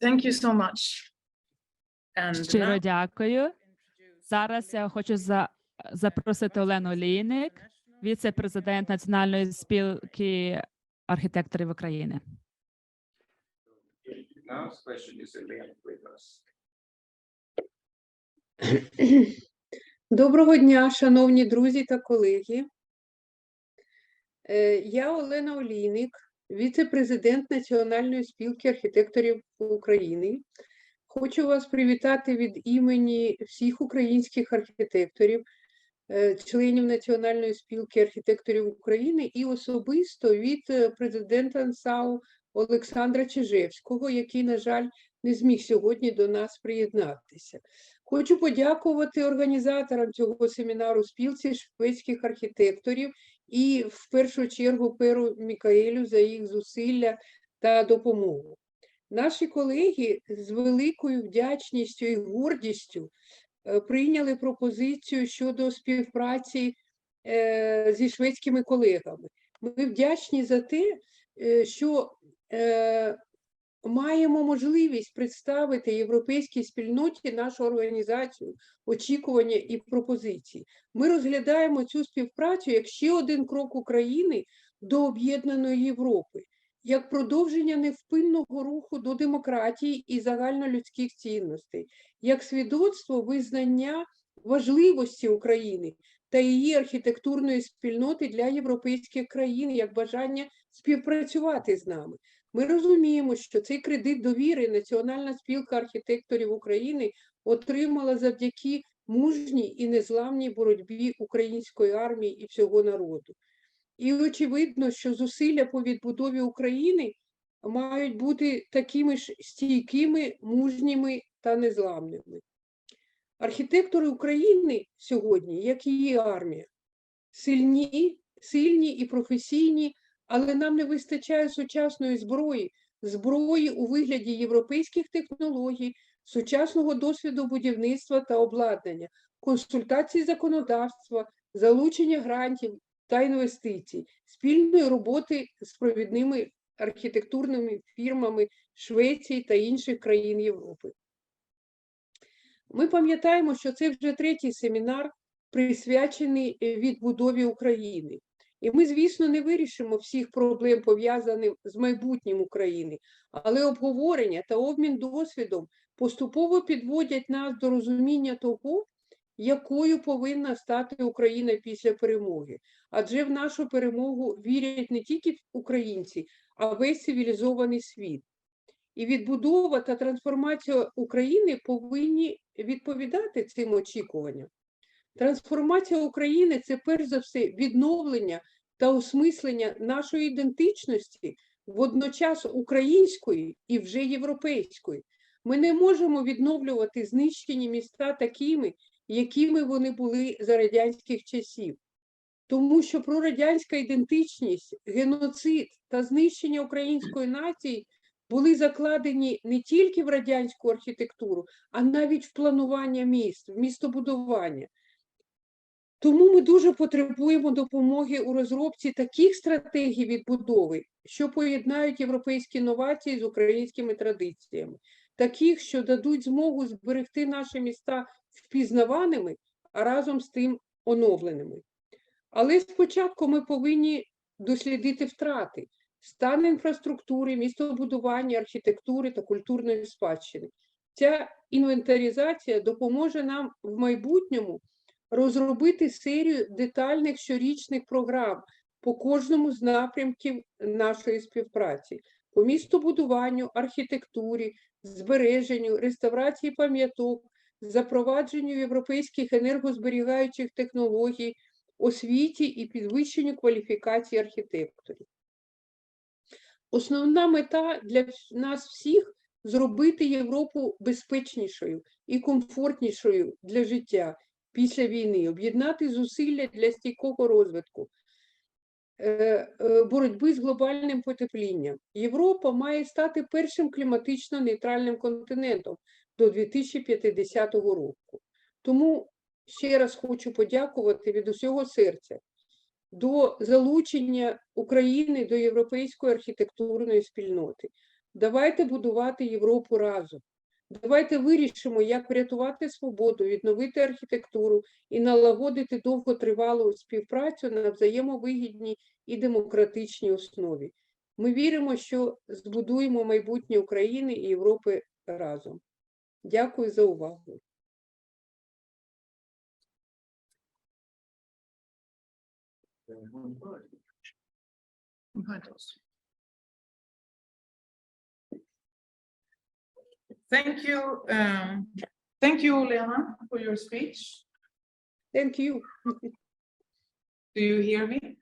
Thank you so much. And Щиро now дякую. Зараз я хочу за, запросити Олену Лійник, віце-президент Національної спілки архітекторів України. Now, especially is Elaine with us. Доброго дня, шановні друзі та колеги. Е, Я Олена Олійник, віце-президент Національної спілки архітекторів України. Хочу вас привітати від імені всіх українських архітекторів, е, членів Національної спілки архітекторів України і особисто від е, президента НСАУ Олександра Чижевського, який, на жаль, не зміг сьогодні до нас приєднатися. Хочу подякувати організаторам цього семінару спілці шведських архітекторів і в першу чергу Перу Мікаелю за їх зусилля та допомогу. Наші колеги з великою вдячністю і гордістю е, прийняли пропозицію щодо співпраці е, зі шведськими колегами. Ми вдячні за те, е, що маємо можливість представити європейській спільноті нашу організацію, очікування і пропозиції. Ми розглядаємо цю співпрацю як ще один крок України до об'єднаної Європи, як продовження невпинного руху до демократії і загальнолюдських цінностей, як свідоцтво визнання важливості України та її архітектурної спільноти для європейських країн, як бажання співпрацювати з нами. Ми розуміємо, що цей кредит довіри Національна спілка архітекторів України отримала завдяки мужній і незламній боротьбі української армії і всього народу. І очевидно, що зусилля по відбудові України мають бути такими ж стійкими, мужніми та незламними. Архітектори України сьогодні, як її армія, сильні, сильні і професійні, але нам не вистачає сучасної зброї, зброї у вигляді європейських технологій, сучасного досвіду будівництва та обладнання, консультацій законодавства, залучення грантів та інвестицій, спільної роботи з провідними архітектурними фірмами Швеції та інших країн Європи. Ми пам'ятаємо, що це вже третій семінар, присвячений відбудові України. І ми, звісно, не вирішимо всіх проблем, пов'язаних з майбутнім України, але обговорення та обмін досвідом поступово підводять нас до розуміння того, якою повинна стати Україна після перемоги. Адже в нашу перемогу вірять не тільки українці, а весь цивілізований світ. І відбудова та трансформація України повинні відповідати цим очікуванням. Трансформація України це перш за все відновлення та осмислення нашої ідентичності водночас української і вже європейської. Ми не можемо відновлювати знищені міста такими, якими вони були за радянських часів. Тому що прорадянська ідентичність, геноцид та знищення української нації були закладені не тільки в радянську архітектуру, а навіть в планування міст, в містобудування. Тому ми дуже потребуємо допомоги у розробці таких стратегій відбудови, що поєднають європейські новації з українськими традиціями, таких, що дадуть змогу зберегти наші міста впізнаваними, а разом з тим оновленими. Але спочатку ми повинні дослідити втрати, стан інфраструктури, містобудування, архітектури та культурної спадщини. Ця інвентаризація допоможе нам в майбутньому розробити серію детальних щорічних програм по кожному з напрямків нашої співпраці, по містобудуванню, архітектурі, збереженню, реставрації пам'яток, запровадженню європейських енергозберігаючих технологій, освіті і підвищенню кваліфікації архітекторів. Основна мета для нас всіх зробити Європу безпечнішою і комфортнішою для життя після війни, об'єднати зусилля для стійкого розвитку, е, е, боротьби з глобальним потеплінням. Європа має стати першим кліматично нейтральним континентом до 2050 року. Тому ще раз хочу подякувати від усього серця до залучення України до європейської архітектурної спільноти. Давайте будувати Європу разом. Давайте вирішимо, як врятувати свободу, відновити архітектуру і налагодити довготривалу співпрацю на взаємовигідній і демократичній основі. Ми віримо, що збудуємо майбутнє України і Європи разом. Дякую за увагу. Thank you, um, thank you, Lena, for your speech. Thank you. Do you hear me?